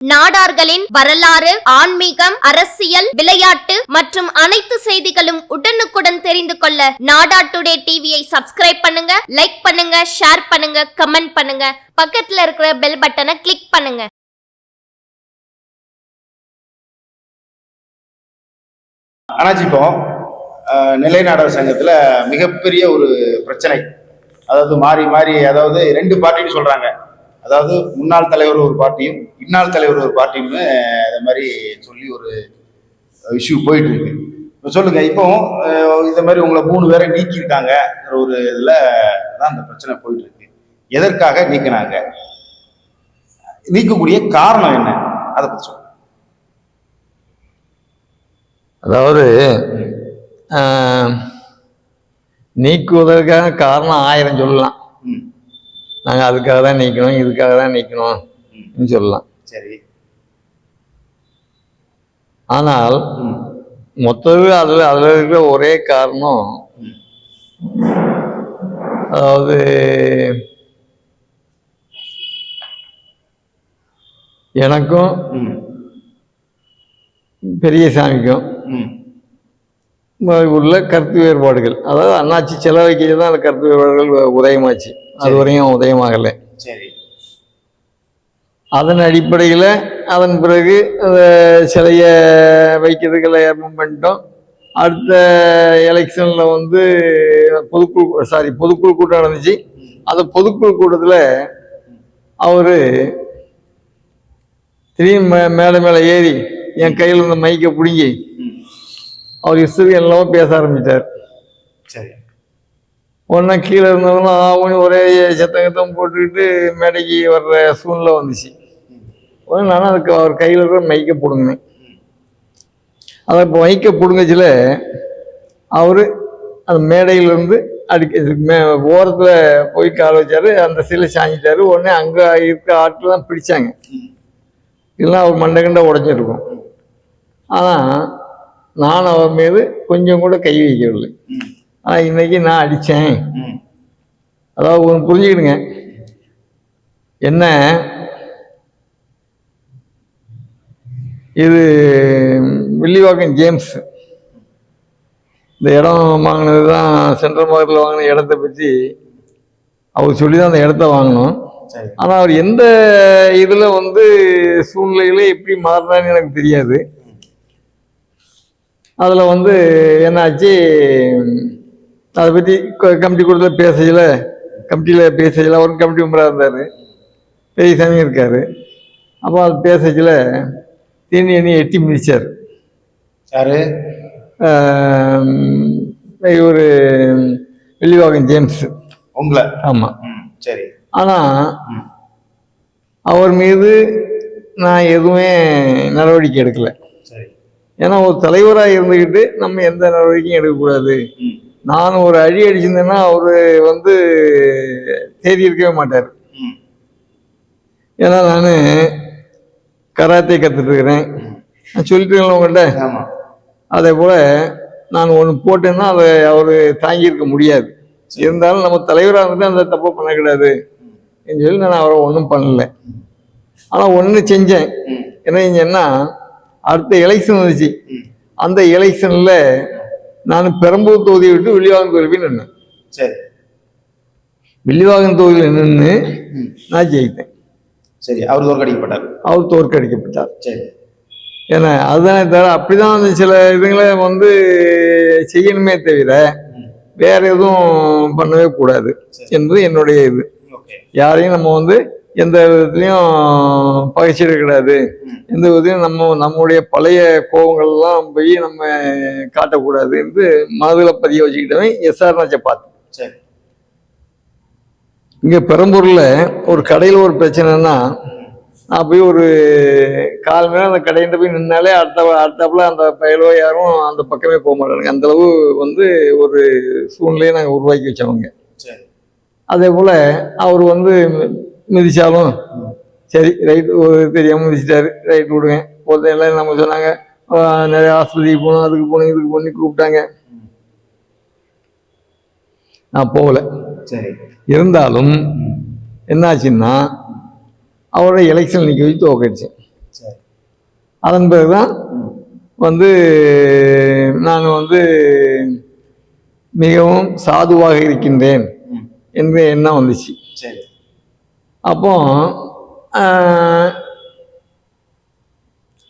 நாடார்களின் வரலாறு ஆன்மீகம் அரசியல் விளையாட்டு மற்றும் அனைத்து செய்திகளும் உடனுக்குடன் தெரிந்து கொள்ள நாடா டுடே டிவியை சப்ஸ்கிரைப் பண்ணுங்க லைக் பண்ணுங்க ஷேர் பண்ணுங்க கமெண்ட் பண்ணுங்க. பக்கத்துல இருக்கிற பெல் பட்டனை கிளிக் பண்ணுங்க. ஆனாச்சு இப்போ நாடக சங்கத்துல மிகப்பெரிய ஒரு பிரச்சனை. அதாவது மாறி மாறி அதாவது ரெண்டு பார்ட்டின்னு சொல்றாங்க. அதாவது முன்னாள் தலைவர் ஒரு பார்ட்டியும் இன்னால் தலைவர் ஒரு பார்ட்டியும்னு இந்த மாதிரி சொல்லி ஒரு இஷ்யூ போயிட்டு இருக்கு. இப்போ சொல்லுங்க இப்போ இந்த மாதிரி உங்களை மூணு பேரை நீக்கியிருக்காங்க ஒரு இதில் தான் அந்த பிரச்சனை போயிட்டு இருக்கு. எதற்காக நீக்கினாங்க? நீக்கக்கூடிய காரணம் என்ன? அதை பற்றி சொல்லுங்க. அதாவது நீக்குவதற்கான காரணம் ஆயிரம் சொல்லலாம். நாங்கள் அதுக்காக தான் நீக்கணும் இதுக்காக தான் நீக்கணும்னு சொல்லலாம். சரி. ஆனால் மொத்தது அதில் அதில் இருக்கிற ஒரே காரணம் அதாவது எனக்கும் பெரிய சாமிக்கும் உள்ள கருத்து வேறுபாடுகள். அதாவது அண்ணாச்சி செலவைக்கு தான் அந்த கருத்து வேறுபாடுகள் உதயமாச்சு. அது வரையும் உதயமாகலை. சரி. அதன் அடிப்படையில் அதன் பிறகு சிலையை வைக்கிறதுக்கெல்லாம் ஏற்பாடு பண்ணிட்டோம். அடுத்த எலெக்ஷனில் வந்து பொதுக்குழு சாரி பொதுக்குழு கூட்டம் நடந்துச்சு. அந்த பொதுக்குழு கூட்டத்தில் அவர் திடீர்னு மே மேலே மேலே ஏறி என் கையில் இருந்த மைக்கை பிடுங்கி அவர் இஷ்டத்துக்கு எல்லாமே பேச ஆரம்பித்தார் சரி. ஒன்றா கீழே இருந்தவங்களும் ஆவணி ஒரே சத்தங்கத்தம் போட்டுக்கிட்டு மேடைக்கு வர்ற சூழ்நிலை வந்துச்சு. உடனே நானும் அதுக்கு அவர் கையில் இருக்கிற மைக்கை பிடுங்கினேன். அதை இப்போ மைக்கை பிடுங்கச்சில் அவர் அந்த மேடையிலேருந்து அடிக்க மே ஓரத்தில் போய் கால் வச்சார் அந்த சிலை சாஞ்சிட்டாரு. உடனே அங்கே இருக்க ஆட்கள் தான் பிடிச்சாங்க. இல்லைன்னா அவர் மண்டகண்ட உடஞ்சிருக்கும். ஆனால் நான் அவர் மீது கொஞ்சம் கூட கை வைக்கவில்லை. ஆனால் இன்னைக்கு நான் அடித்தேன் அதாவது ஒன்று புரிஞ்சுக்கிடுங்க. என்ன? இது வில்லிவாக்கம் ஜேம்ஸ். இந்த இடம் வாங்கினது தான் சென்ட்ரல் மார்க்கெட்டில் வாங்கின இடத்த பற்றி அவர் சொல்லி தான் அந்த இடத்த வாங்கினோம் ஆனால் அவர் எந்த இதில் வந்து சூழ்நிலையில எப்படி மாறினான்னு எனக்கு தெரியாது. அதில் வந்து என்னாச்சு? அதை பற்றி கமிட்டி கூட்டத்தில் பேசையில் கமிட்டியில் பேசையில் அவரும் கமிட்டி மெம்பராக இருந்தார். பெரிய சாமி இருக்கார். அப்போ அது பேசையில் தீனி எண்ணி எட்டி மிதிச்சார். யாரு? இவர் வெள்ளிவாகன் ஜேம்ஸ். உங்களை? ஆமாம் சரி. ஆனால் அவர் மீது நான் எதுவுமே நடவடிக்கை எடுக்கலை. ஏன்னா ஒரு தலைவராக இருந்துக்கிட்டு நம்ம எந்த நடவடிக்கையும் எடுக்கக்கூடாது. நான் ஒரு அடி அடிச்சிருந்தேன்னா அவர் வந்து தேடி இருக்கவே மாட்டார். ஏன்னா நான் கராத்தே கற்றுட்டு இருக்கிறேன் நான் சொல்லிட்டு உங்கள்கிட்ட அதே போல் நான் ஒன்று போட்டேன்னா அதை அவர் தாங்கியிருக்க முடியாது. இருந்தாலும் நம்ம தலைவராக இருந்துட்டு அந்த தப்பை பண்ணக்கூடாது. என்று சொல்லி நான் அவரை ஒன்றும் பண்ணல. ஆனால் ஒன்று செஞ்சேன். என்ன செஞ்சேன்னா அடுத்த எலெக்ஷன் வந்துச்சு. அந்த எலெக்ஷனில் நான் பெரம்பூர் தொகுதியை விட்டு வில்லிவாகன் தொகுதி போய் நின்னேன். சரி. வில்லிவாகன் தொகுதியில் நின்று நான் ஜெயித்தேன். சரி அவர் தோற்கடிக்கப்பட்டார். அவர் தோற்கடிக்கப்பட்டார். சரி. ஏன்னா அதுதானே தவிர அப்படிதான் அந்த சில இதுங்களை வந்து செய்யணுமே தவிர வேற எதுவும் பண்ணவே கூடாது. என்பது என்னுடைய இது. யாரையும் நம்ம வந்து எந்த விதத்துலையும் பகைச்சிடக்கூடாது ம் எந்த விதத்தையும் நம்ம நம்முடைய பழைய கோபங்கள்லாம் போய் நம்ம காட்டக்கூடாது என்று மனதில் பதிய வச்சுக்கிட்டவன் எஸ்ஆர் நச்சை பார்த்து சரி. இங்கே பெரம்பூரில் ஒரு கடையில் ஒரு பிரச்சனைன்னா நான் போய் ஒரு கால் நேரம் அந்த கடையிட்ட போய் நின்னாலே அடுத்த அடுத்தாப்புல அந்த பயலோ யாரும் அந்த பக்கமே போக மாட்டாங்க. அந்த அளவு வந்து ஒரு சூழ்நிலையை நாங்கள் உருவாக்கி வச்சவங்க. அதே போல் அவர் வந்து மிதிச்சாலும் சரி ரைட் தெரியாமல் மிதிச்சிட்டாரு. ரைட் விடுங்க. ஒருத்தர் எல்லாம் நம்ம சொன்னாங்க? நிறைய ஆஸ்பத்திரிக்கு போகணும் அதுக்கு போகணும் இதுக்கு போகணும் கூப்பிட்டாங்க. நான் போகல. சரி. இருந்தாலும் என்னாச்சுன்னா அவரோட எலெக்ஷன் நிற்க வச்சு தோக்கடிச்சேன் சரி. அதன் பிறகுதான் வந்து நான் வந்து மிகவும் சாதுவாக இருக்கின்றேன் என்ற எண்ணம் வந்துச்சு. அப்போ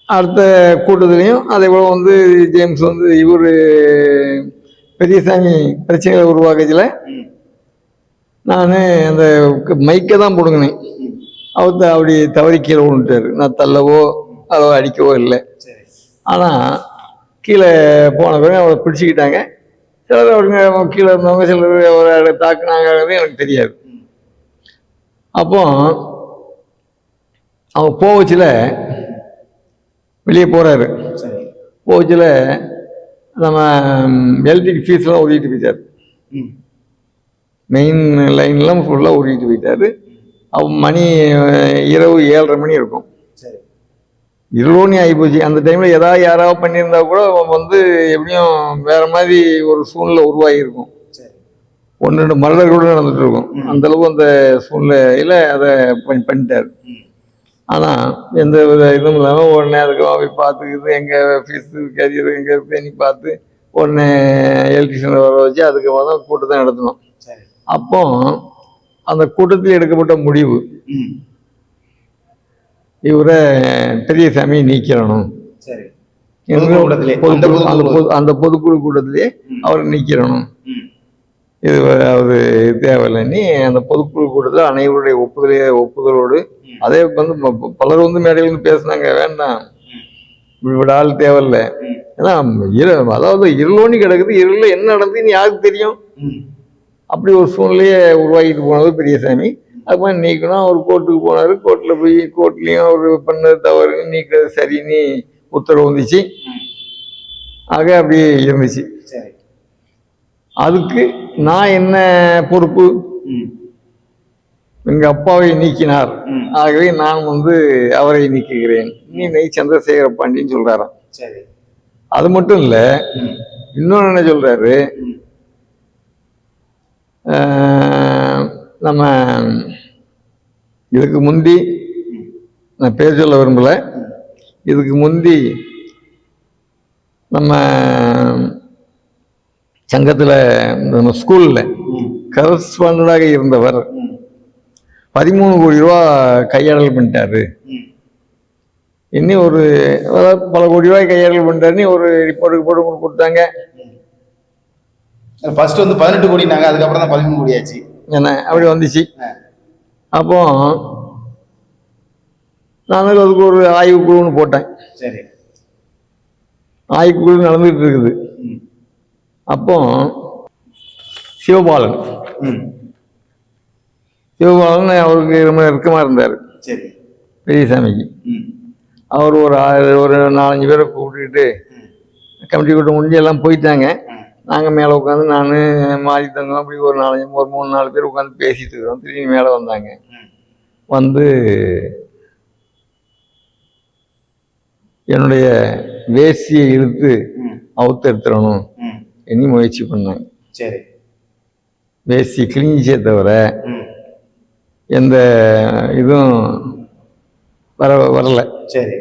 அடுத்த கூட்டத்துலேயும் அதே போல் வந்து ஜேம்ஸ் வந்து இவர் பெரியசாமி பிரச்சனைகளை உருவாக்கச்சில் நான் அந்த மைக்கை தான் பிடுங்கினேன். அவர் அப்படி தவறி கீழே விழுந்துட்டார். நான் தள்ளவோ அதோ அடிக்கவோ இல்லை. ஆனால் கீழே போன பிறகு அவளை பிடிச்சிக்கிட்டாங்க. சிலர் அவங்க கீழே இருந்தவங்க சிலர் ஒரு தாக்குனாங்கிறது எனக்கு தெரியாது. அப்போ அவங்க போவச்சில் வெளியே போகிறாரு சரி. போவச்சில் நம்ம எலக்ட்ரிக் ஃபீஸ்லாம் ஓடிட்டு போயிட்டார். மெயின் லைன்லாம் ஃபுல்லாக ஓடிட்டு போயிட்டாரு. அவ மணி இரவு ஏழரை மணி இருக்கும். சரி. இருளோனி ஆகிப்போச்சு அந்த டைமில் ஏதாவது யாராவது பண்ணியிருந்தா கூட அவன் வந்து எப்படியும் வேற மாதிரி ஒரு சூழ்நிலை உருவாகியிருக்கும். ஒன்று ரெண்டு மரணம் கூட நடந்துட்டு இருக்கும் அந்த அளவு அந்த சூழ்நிலையில் அதை பண்ணி பண்ணிட்டார். ஆனால் எந்த வித இதுவும் இல்லாமல் உடனே அதுக்கு போய் பார்த்துக்கிது எங்கே ஃபீஸு கரியர் எங்கே இருக்குன்னு பார்த்து உடனே எலக்ட்ரிஷியனை வர வச்சு அதுக்கு தான் கூட்டத்தை நடத்தணும் அப்போ அந்த கூட்டத்தில் எடுக்கப்பட்ட முடிவு இவரை பெரியசாமியை நீக்கிறணும் அந்த பொதுக்குழு- கூட்டத்திலே. அவரை நீக்கிறணும் இது அவர் தேவையில்லைன்னு அந்த பொதுக்குழு கூட்டத்தில் அனைவருடைய ஒப்புதலே ஒப்புதலோடு. அதே வந்து பலர் வந்து மேடையில் வந்து பேசுனாங்க வேண்டாம். இப்படி விட ஆள் தேவையில்லை. ஏன்னா இரு அதாவது இருளோனி கிடக்குது இருளில் என்ன நடந்துன்னு யாருக்கு தெரியும்? அப்படி ஒரு சூழ்நிலையை உருவாக்கிட்டு போனது பெரியசாமி. அப்போ நீக்கணும் அவர் கோர்ட்டுக்கு போனார். கோர்ட்டில் போய் கோர்ட்லேயும் அவர் பண்ணது தவறு நீக்கிறது சரின்னு உத்தரவு வந்துச்சு. ஆக அப்படியே இருந்துச்சு. சரி. அதுக்கு நான் என்ன பொறுப்பு? எங்க அப்பாவை நீக்கினார். ஆகவே நான் வந்து அவரை நீக்குகிறேன். நீ நெய் சந்திரசேகர பாண்டியன்னு சொல்றாராம். சரி. அது மட்டும் இல்ல இன்னொன்னு என்ன சொல்றாரு? நம்ம இதுக்கு முந்தி நான் பேர் சொல்ல விரும்பல. இதுக்கு முந்தி நம்ம சங்கத்தில் நம்ம ஸ்கூலில் ம் கரஸ்பாண்டடாக இருந்தவர் பதிமூணு கோடி ரூபா கையாடல் பண்ணிட்டாரு. ம் இன்னும் ஒரு பல கோடி ரூபாய் கையாடல் பண்ணிட்டாருன்னு ஒரு ரிப்போர்ட்டுக்கு போட்டு கொடுத்தாங்க. ஃபர்ஸ்ட் வந்து பதினெட்டு கோடினாங்க அதுக்கப்புறம் தான் பதிமூணு கோடி ஆச்சு. என்ன அப்படி வந்துச்சு. அப்போ நான் அதுக்கு ஒரு ஆய்வு குழுன்னு போட்டேன். சரி. ஆய்வு குழு நடந்துகிட்டு இருக்குது. அப்போ சிவபாலன். சிவபாலன் அவருக்கு ரொம்ப நெருக்கமாக இருந்தார். சரி. பெரியசாமிக்கு. அவர் ஒரு ஆறு ஒரு நாலஞ்சு பேரை கூப்பிட்டுக்கிட்டு கமிட்டி கூட்டம் முடிஞ்சு எல்லாம் போயிட்டாங்க. நாங்கள் மேலே உட்காந்து நான் மாறி தங்கம் அப்படி ஒரு நாலஞ்சு ஒரு மூணு நாலு பேர் உட்காந்து பேசிட்டு இருக்கிறோம். திடீர்னு மேலே வந்தாங்க. வந்து என்னுடைய வேசியை இழுத்து அவுத்து எடுத்துடணும். இனி முயற்சி பண்ணாங்க சரி. வேசி கிழிஞ்சே தவிர எந்த இதுவும் வர வரல. சரி.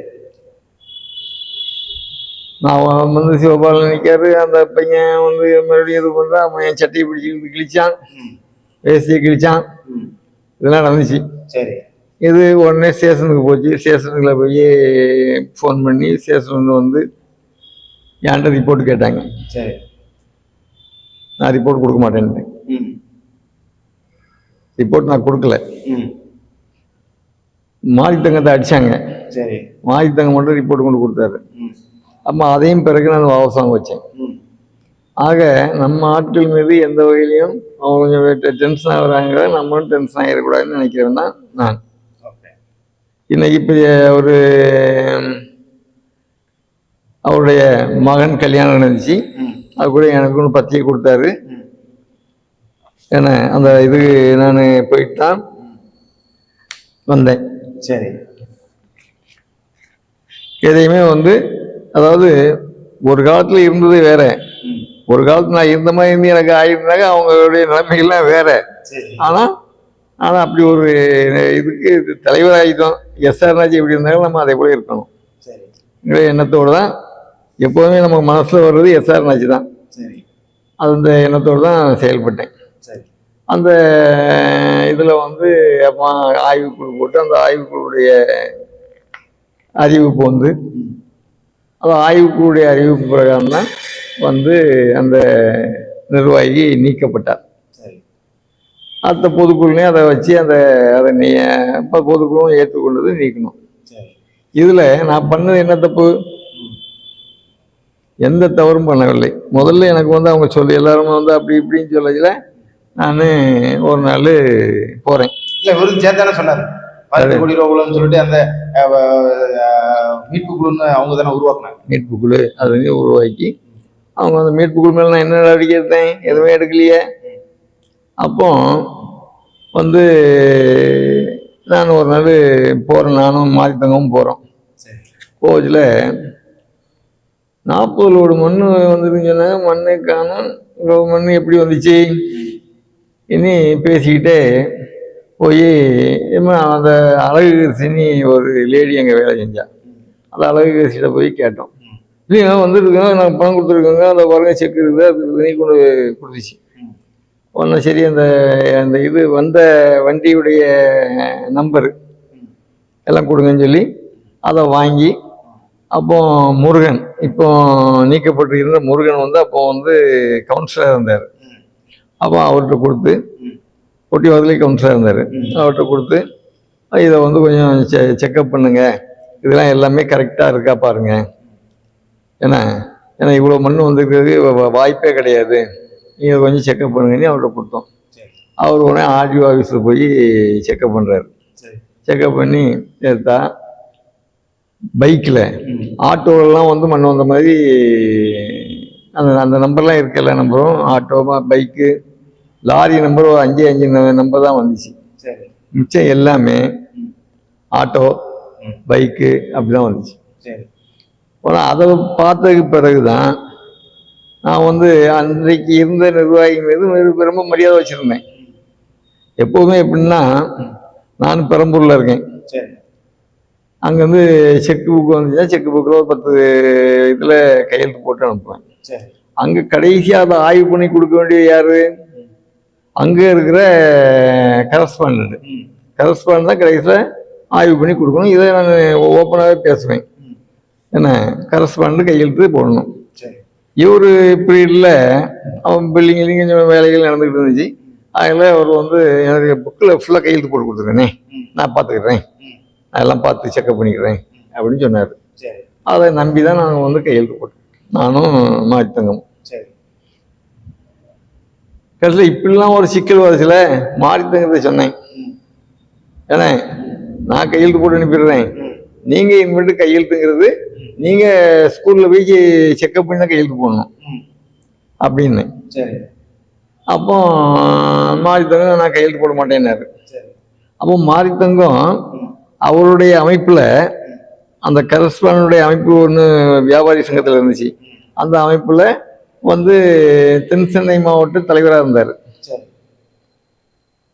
நான் வந்து சிவபாலன் நிற்காரு அந்த பையன் வந்து மறுபடியும் இது பண்ணுறான் அவன் என் சட்டையை பிடிச்சி கிழிச்சான். வேசியை கிழிச்சான். இதெல்லாம் நடந்துச்சு. சரி. இது உடனே ஸ்டேஷனுக்கு போச்சு. ஸ்டேஷனுக்குள்ள போய் ஃபோன் பண்ணி ஸ்டேஷன் வந்து என்கிட்ட ரிப்போர்ட் கேட்டாங்க. சரி. நான் ரிப்போர்ட் கொடுக்க மாட்டேன்ட்டு ம். ரிப்போர்ட் நான் கொடுக்கல. ம். மாரித்தங்கத்தை அடிச்சாங்க. சரி. மாரித்தங்க மட்டும் ரிப்போர்ட் கொண்டு கொடுத்தாரு. அம்மா அதையும் பிறகு நான் வாபஸாக வச்சேன். ஆக நம்ம ஆட்கள் மீது எந்த வகையிலையும் அவங்க கொஞ்சம் டென்ஷன் ஆகுறாங்க. நம்மளும் டென்ஷன் ஆகிடக்கூடாதுன்னு நினைக்கிறேன் தான் நான். இன்னைக்கு இப்போ ஒரு அவருடைய மகன் கல்யாணம் நடந்துச்சு. அது கூட எனக்கு ஒன்று பத்திரிக்கை கொடுத்தாரு. ம் ஏன்னா அந்த இது நான் போயிட்டு தான் வந்தேன். சரி. எதையுமே வந்து அதாவது ஒரு காலத்தில் இருந்தது வேற. ஒரு காலத்துல நான் இருந்த மாதிரி இருந்து எனக்கு ஆயிருந்தாங்க அவங்களுடைய நிலைமைகள்லாம் வேற. ஆனால் ஆனால் அப்படி ஒரு இதுக்கு இது தலைவராகிட்டோம் எஸ்ஆர்னாச்சி எப்படி இருந்தாலும் நம்ம அதே போல இருக்கணும். எண்ணத்தோடு தான் எப்போதுமே நம்ம மனசில் வர்றது எஸ்ஆர்னாச்சி தான். சரி. அந்த எண்ணத்தோடு தான் செயல்பட்டேன். சரி. அந்த இதில் வந்து அம்மா ஆய்வுக்குழு போட்டு அந்த ஆய்வுக்குழுடைய அறிவிப்பு வந்து அந்த ஆய்வுக்குழுடைய அறிவிப்பு பிரகாரம் தான் வந்து அந்த நிர்வாகி நீக்கப்பட்டார். சரி. அடுத்த பொதுக்குழுலையும் அதை வச்சு அந்த அதை நீ இப்போ பொதுக்குழுவும் ஏற்றுக்கொண்டது நீக்கணும். சரி. இதில் நான் பண்ணது என்ன தப்பு? எந்த தவறும் பண்ணவில்லை. முதல்ல எனக்கு வந்து அவங்க சொல்லி எல்லாரும் வந்து அப்படி இப்படின்னு சொல்லல. நான் ஒரு நாள் போகிறேன் இல்ல வெறும் சேர்த்தானே சொன்னாரு. பத்து கோடி ரூபா குழுன்னு சொல்லிட்டு அந்த மீட்பு குழுன்னு அவங்க தானே உருவாக்குனாங்க. மீட்பு குழு அதை வந்து உருவாக்கி அவங்க அந்த மீட்பு குழு மேலே நான் என்ன நடவடிக்கை எடுத்தேன்? எதுவுமே எடுக்கலையே. அப்போ வந்து நான் ஒரு நாள் போகிறேன் நானும் மாரித்தங்கவும் போகிறோம் கோச்சில் நாற்பது லோடு மண் வந்துருன்னு சொன்னாங்க மண்ணை காணும். இவ்வளோ மண் எப்படி வந்துச்சு? இனி பேசிக்கிட்டே போய் அந்த அழகு ஒரு லேடி அங்கே வேலை செஞ்சான் அந்த அழகு போய் கேட்டோம். இல்லைங்க வந்துருக்குங்க நாங்கள் பணம் கொடுத்துருக்கோங்க அந்த பாருங்க செக் இருக்குது அது நீ கொண்டு கொடுத்துச்சு. ஒன்றும் சரி அந்த அந்த இது வந்த வண்டியுடைய நம்பரு எல்லாம் கொடுங்கன்னு சொல்லி அதை வாங்கி அப்போ முருகன் இப்போ நீக்கப்பட்டு இருந்த முருகன் வந்து அப்போ வந்து கவுன்சிலராக இருந்தார். அப்போ அவர்கிட்ட கொடுத்து ஒட்டி வரதுலேயே கவுன்சிலராக இருந்தார். அவர்கிட்ட கொடுத்து இதை வந்து கொஞ்சம் செ செக்கப் பண்ணுங்க. இதெல்லாம் எல்லாமே கரெக்டாக இருக்கா பாருங்க. ஏன்னா ஏன்னா இவ்வளோ மண் வந்துருக்கிறது வ- வாய்ப்பே கிடையாது. நீங்கள் கொஞ்சம் செக்கப் பண்ணுங்கன்னு அவர்கிட்ட கொடுத்தோம். அவர் உடனே ஆர்டிஓ ஆஃபீஸில் போய் செக்கப் பண்ணுறாரு செக்கப் பண்ணி எடுத்தா பைக்கில். ஆட்டோலாம் வந்து மண் வந்த மாதிரி அந்த அந்த நம்பர்லாம் இருக்கல நம்பரும் ஆட்டோ பைக்கு லாரி நம்பர் ஒரு அஞ்சு அஞ்சு நம்பர் தான் வந்துச்சு. சரி. மிச்சம் எல்லாமே ஆட்டோ பைக்கு அப்படி தான் வந்துச்சு. சரி. அப்புறம் அதை பார்த்ததுக்கு பிறகு தான் நான் வந்து அன்றைக்கு இருந்த நிர்வாகி மீது ரொம்ப மரியாதை வச்சுருந்தேன். எப்போவுமே எப்படின்னா நான் பெரம்பூரில் இருக்கேன். சரி. அங்கேருந்து செக் புக் வந்துச்சுன்னா செக் புக்கில் ஒரு பத்து இதில் கையெழுத்து போட்டு அனுப்புவேன். அங்கே கடைசியாக அதை ஆய்வு பண்ணி கொடுக்க வேண்டிய யார்? அங்கே இருக்கிற கரஸ்பாண்ட் கரஸ்பாண்ட் தான் கடைசியில் ஆய்வு பண்ணி கொடுக்கணும். இதை நான் ஓப்பனாகவே பேசுவேன். என்ன? கரஸ்பாண்ட் கையெழுத்து போடணும். இவர் பீரியடில் அவன் பில்டிங்லேயும் கொஞ்சம் வேலைகள் நடந்துக்கிட்டு இருந்துச்சு. அதில் அவர் வந்து எனக்கு புக்கில் ஃபுல்லாக கையெழுத்து போட்டு கொடுத்துருக்கேனே. நான் பார்த்துக்கிறேன். அதெல்லாம் பார்த்து செக்கப் பண்ணிக்கிறேன் அப்படின்னு சொன்னார். சரி. அதை நம்பி தான் நாங்கள் வந்து கையெழுத்து போட்டோம் நானும் மாரித்தங்கம் சரி. கடைசியில் இப்படிலாம் ஒரு சிக்கல் வருதுல மாரித்தங்கத்தை சொன்னேன். ஏன்னா நான் கையெழுத்து போட்டு அனுப்பிடுறேன். நீங்கள் இனிமேட்டு கையெழுத்துங்கிறது நீங்கள் ஸ்கூலில் போய் செக்கப் பண்ணி தான் கையெழுத்து போடணும். அப்படின்னு. சரி. அப்போ மாரித்தங்கம் நான் கையெழுத்து போட மாட்டேன்னாரு. சரி. அப்போ மாரித்தங்கம் ம். அவருடைய அமைப்பில் அந்த கரஸ்பாண்டுடைய அமைப்பு ஒன்று வியாபாரி சங்கத்தில் இருந்துச்சு. அந்த அமைப்பில் வந்து தென் சென்னை மாவட்ட தலைவராக இருந்தார்.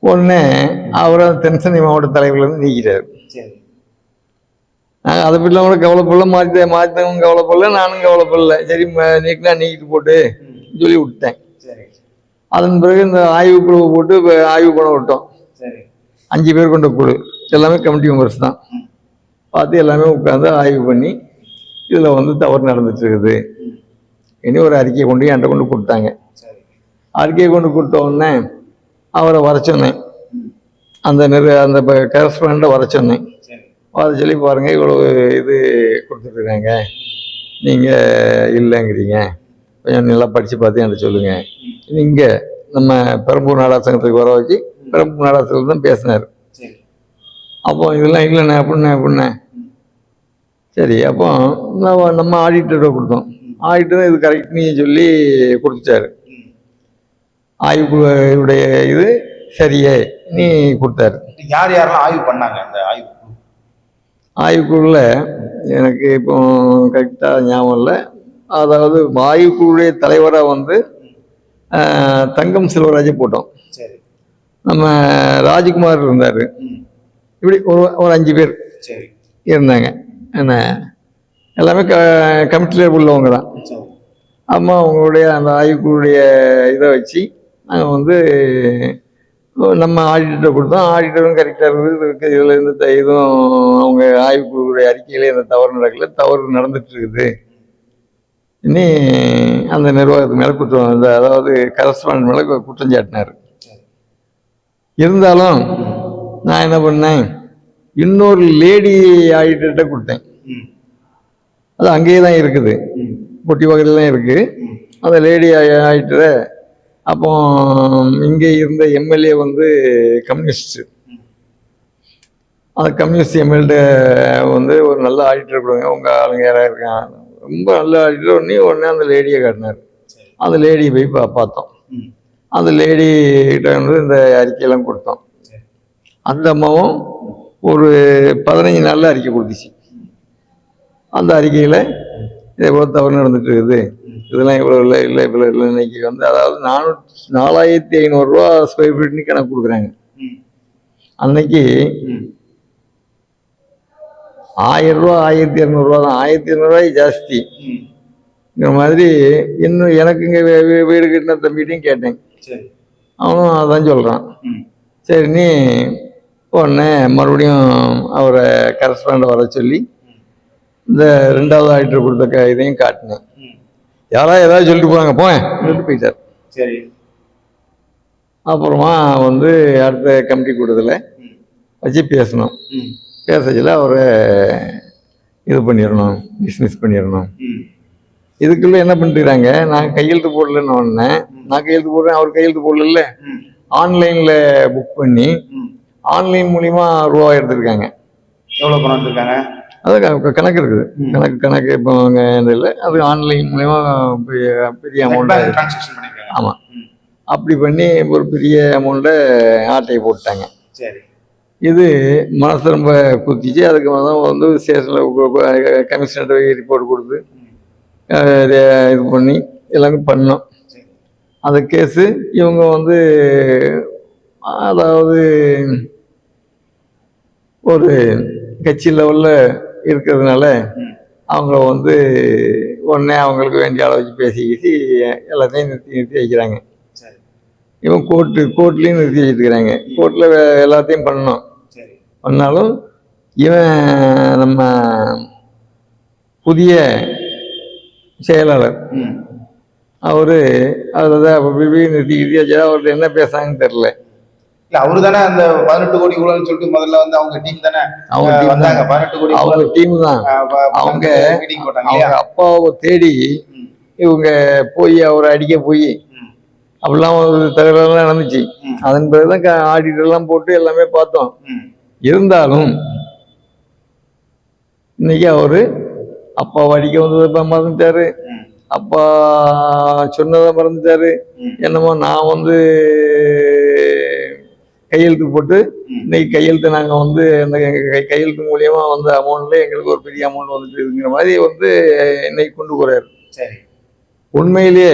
உடனே அவரை தென் சென்னை மாவட்ட தலைவர்லேருந்து நீக்கிட்டார். சரி. நாங்கள் அதை பற்றிலாம் கூட கவலைப்படல. மாற்றி மாற்றவும் கவலைப்படல நானும் கவலைப்படல. சரி நீக்கினா நீக்கிட்டு போட்டு சொல்லி விட்டேன் அதன் பிறகு இந்த ஆய்வு குழுவை போட்டு ஆய்வு பண்ண விட்டோம். சரி. அஞ்சு பேர் கொண்ட குழு. எல்லாமே கமிட்டி மெம்பர்ஸ் தான். பார்த்து எல்லாமே உட்காந்து ஆய்வு பண்ணி இதில் வந்து தவறு நடந்துட்டுருக்குது. இனி ஒரு அறிக்கையை கொண்டு என்கிட்ட கொண்டு கொடுத்தாங்க. அறிக்கையை கொண்டு கொடுத்த உடனே அவரை வர சொன்னேன். அந்த நிறு அந்த கரஸ்பாண்டை வர சொன்னேன். வர சொல்லி பாருங்கள் இவ்வளோ இது கொடுத்துட்ருக்காங்க நீங்கள் இல்லைங்கிறீங்க. கொஞ்சம் நல்லா படித்து பார்த்து என்கிட்ட சொல்லுங்கள் இங்கே நம்ம பெரம்பூர் நாடா சங்கத்துக்கு வர வச்சு பெரம்பூர் நாடா சங்கத்தில் தான் பேசினார். அப்போ இதெல்லாம் இல்லைண்ணே அப்படிண்ணே அப்படிண்ணே சரி அப்போ நம்ம நம்ம ஆடிட்டரை கொடுத்தோம். ஆடிட்டர் இது கரெக்ட்னு சொல்லி கொடுத்துட்டாரு. ஆய்வுடைய இது சரியே நீ கொடுத்தாரு. யார் யாரெல்லாம் ஆய்வு பண்ணாங்க அந்த ஆய்வு? ஆய்வுக்குள்ள எனக்கு இப்போ கரெக்டாக ஞாபகம் இல்லை. அதாவது ஆய்வுக்குழுடைய தலைவராக வந்து தங்கம் செல்வராஜை போட்டோம். சரி. நம்ம ராஜ்குமார் இருந்தார். இப்படி ஒரு ஒரு அஞ்சு பேர் சரி. இருந்தாங்க. என்ன? எல்லாமே க கமிட்டியில் உள்ளவங்க தான். அம்மா அவங்களுடைய அந்த ஆய்வுக்குடைய இதை வச்சு நாங்கள் வந்து நம்ம ஆடிட்டர் கொடுத்தோம். ஆடிட்டரும் கரெக்டாக இருக்குது இதில் எந்த இதுவும் அவங்க ஆய்வுக்குழுடைய அறிக்கையிலே எந்த தவறு நடக்கல. தவறு நடந்துட்டு இருக்குது இனி அந்த நிர்வாகத்து மேலே குற்றம் அதாவது கரஸ்பாண்ட் மேலே குற்றம் சாட்டினார் இருந்தாலும் நான் என்ன பண்ணேன்? இன்னொரு லேடி ஆடிட்டர்கிட்ட கொடுத்தேன். அது அங்கேயே தான் இருக்குது. பொட்டி பக்கத்தில் தான் இருக்குது அந்த லேடி ஆகிட்டு அப்போ இங்கே இருந்த எம்எல்ஏ வந்து கம்யூனிஸ்ட் அந்த கம்யூனிஸ்ட் எம்எல்ஏ வந்து ஒரு நல்ல ஆடிட்டர் கொடுங்க. உங்கள் ஆளுங்க யாராவது இருக்காங்க. ரொம்ப நல்ல ஆடிட்டர். உடனே உடனே அந்த லேடியை காட்டினார். அந்த லேடியை போய் பார்த்தோம். அந்த லேடி கிட்ட வந்து இந்த அறிக்கையெல்லாம் கொடுத்தோம். அந்த அம்மாவும் ஒரு பதினஞ்சு நாளில் அறிக்கை கொடுத்துச்சு. அந்த அறிக்கையில் இது எவ்வளோ தவறு நடந்துட்டு இருக்குது. இதெல்லாம் இவ்வளோ இல்லை இல்லை இவ்வளோ இல்லை இன்னைக்கு வந்து அதாவது நானூற்றி நாலாயிரத்தி ஐநூறுரூவா ஸ்கொயர் ஃபீட்னு கணக்கு கொடுக்குறாங்க. அன்னைக்கு ஆயிரம் ரூபா ஆயிரத்தி இரநூறுவா தான். ஆயிரத்தி இரநூறுவாய் ஜாஸ்தி. இந்த மாதிரி இன்னும் எனக்கு இங்கே வீடு கட்டின தம்பிகிட்டையும் கேட்டேன். சரி. அவனும் அதான் சொல்கிறான் சரி நீ உடனே மறுபடியும் அவரை கரஸ்பாண்டை வர சொல்லி இந்த ரெண்டாவது ஆடிட்டர் கொடுத்த க இதையும் காட்டினேன். யாராவது ஏதாவது சொல்லிட்டு போனாங்க போவேன் சொல்லிட்டு போயிட்டார். சரி. அப்புறமா வந்து அடுத்த கமிட்டி கூட்டத்தில் வச்சு பேசணும். பேசச்சில் அவரை இது பண்ணிடணும் டிஸ்மிஸ் பண்ணிடணும். இதுக்குள்ள என்ன பண்ணிட்டுறாங்க நான் கையெழுத்து போடலன்னு உடனே நான் கையெழுத்து போடுறேன் அவர் கையெழுத்து போடல ஆன்லைனில் புக் பண்ணி ஆன்லைன் மூலிமா ரூபா எடுத்திருக்காங்க. எவ்வளோ பணம் வந்திருக்காங்க அது கணக்கு இருக்குது. கணக்கு கணக்கு இப்போ இல்லை அது ஆன்லைன் மூலிமா பெரிய அமௌண்ட் ஆமாம் அப்படி பண்ணி ஒரு பெரிய அமௌண்ட்டை ஆட்டையை போட்டாங்க சரி. இது மனசு ரொம்ப குத்திச்சு அதுக்கு தான் வந்து ஸ்டேஷனில் கமிஷனர்கிட்ட போய் ரிப்போர்ட் கொடுத்து இது பண்ணி எல்லாமே பண்ணோம். அந்த கேஸு இவங்க வந்து அதாவது ஒரு கட்சி லெவலில் இருக்கிறதுனால அவங்க வந்து உடனே அவங்களுக்கு வேண்டிய அளவுக்கு பேசி பேசி எல்லாத்தையும் நிறுத்தி நிறுத்தி வைக்கிறாங்க. இவன் கோர்ட்டு கோர்ட்லேயும் நிறுத்தி வச்சுருக்கிறாங்க. கோர்ட்டில் எல்லாத்தையும் பண்ணோம் சரி. பண்ணாலும் இவன் நம்ம புதிய செயலாளர். அவர் அதை நிறுத்தி நிறுத்தி வச்சா அவர்கிட்ட என்ன பேசுறாங்கன்னு தெரில இல்ல அவரு தானே அந்த பதினெட்டு கோடி ஊழல்னு சொல்லிட்டு முதல்ல வந்து அவங்க டீம் தானே அவங்க வந்தாங்க தான். பதினெட்டு கோடி அவங்க டீம் தான். அவங்க அவங்க அப்பாவை தேடி இவங்க போய் அவரை அடிக்க போய் அப்படிலாம் ஒரு தகவலாம் நடந்துச்சு. அதன் பிறகுதான் ஆடிட்டர் எல்லாம் போட்டு எல்லாமே பார்த்தோம். இருந்தாலும் இன்னைக்கு அவரு அப்பாவை அடிக்க வந்ததை மறந்துட்டாரு. அப்பா சொன்னதை மறந்துட்டாரு. என்னமோ நான் வந்து கையெழுத்து போட்டு. இன்னைக்கு கையெழுத்து நாங்கள் வந்து அந்த கையெழுத்து மூலியமா வந்த அமௌண்ட்ல எங்களுக்கு ஒரு பெரிய அமௌண்ட் வந்துட்டுங்கிற மாதிரி வந்து இன்னைக்கு கொண்டு போறாரு. உண்மையிலேயே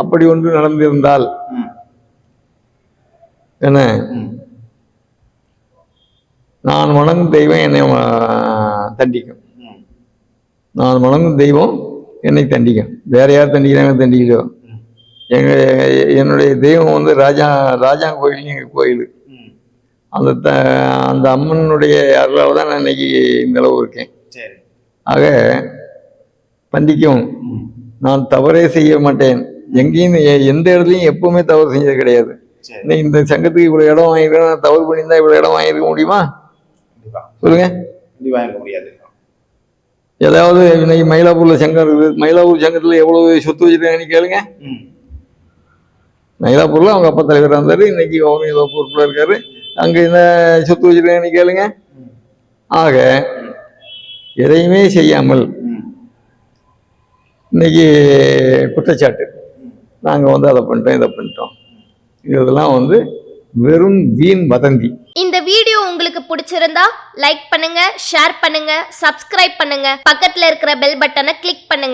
அப்படி ஒன்று நடந்திருந்தால் என்ன. நான் வணங்கும் தெய்வம் என்னை தண்டிக்கும். நான் வணங்கும் தெய்வம் என்னை தண்டிக்கும். வேற யார் தண்டிக்கிறாங்க தண்டிக்கலையோ? ம். எங்க என்னுடைய தெய்வம் வந்து ராஜா ராஜா கோயில் எங்கள் கோயில். அந்த த அந்த அம்மனுடைய அருளால் தான் நான் இன்னைக்கு இந்த அளவு இருக்கேன். ஆக தண்டிக்கும் ம், நான் தவறே செய்ய மாட்டேன். எங்கேயும் எந்த இடத்துலையும் எப்பவுமே தவறு செஞ்சது கிடையாது. இன்னைக்கு இந்த சங்கத்துக்கு இவ்வளோ இடம் வாங்கியிருக்கேன் நான் தவறு பண்ணியிருந்தா இவ்வளோ இடம் வாங்கியிருக்க முடியுமா? சொல்லுங்க. கண்டிப்பா வாங்க முடியாது. ஏதாவது இன்னைக்கு மயிலாப்பூர்ல சங்கம் இருக்குது. மயிலாப்பூர் சங்கத்தில் எவ்வளவு சொத்து வச்சிருக்காங்கன்னு கேளுங்க. மயிலாப்பூர்ல அவங்க அப்பா தலைவராக இருந்தார். இன்னைக்கு அவங்க ஏதோ பொறுப்பில் இருக்காரு. அங்கே என்ன சொத்து வச்சிருக்காங்கன்னு கேளுங்க. ஆக எதையுமே செய்யாமல் இன்னைக்கு குற்றச்சாட்டு. நாங்கள் வந்து அதை பண்ணிட்டோம் இதை பண்ணிட்டோம். இதெல்லாம் வந்து வெறும் வீண் வதந்தி. இந்த வீடியோ உங்களுக்கு பிடிச்சிருந்தா லைக் பண்ணுங்க ஷேர் பண்ணுங்க சப்ஸ்கிரைப் பண்ணுங்க. பக்கத்துல இருக்கிற பெல் பட்டனை கிளிக் பண்ணுங்க.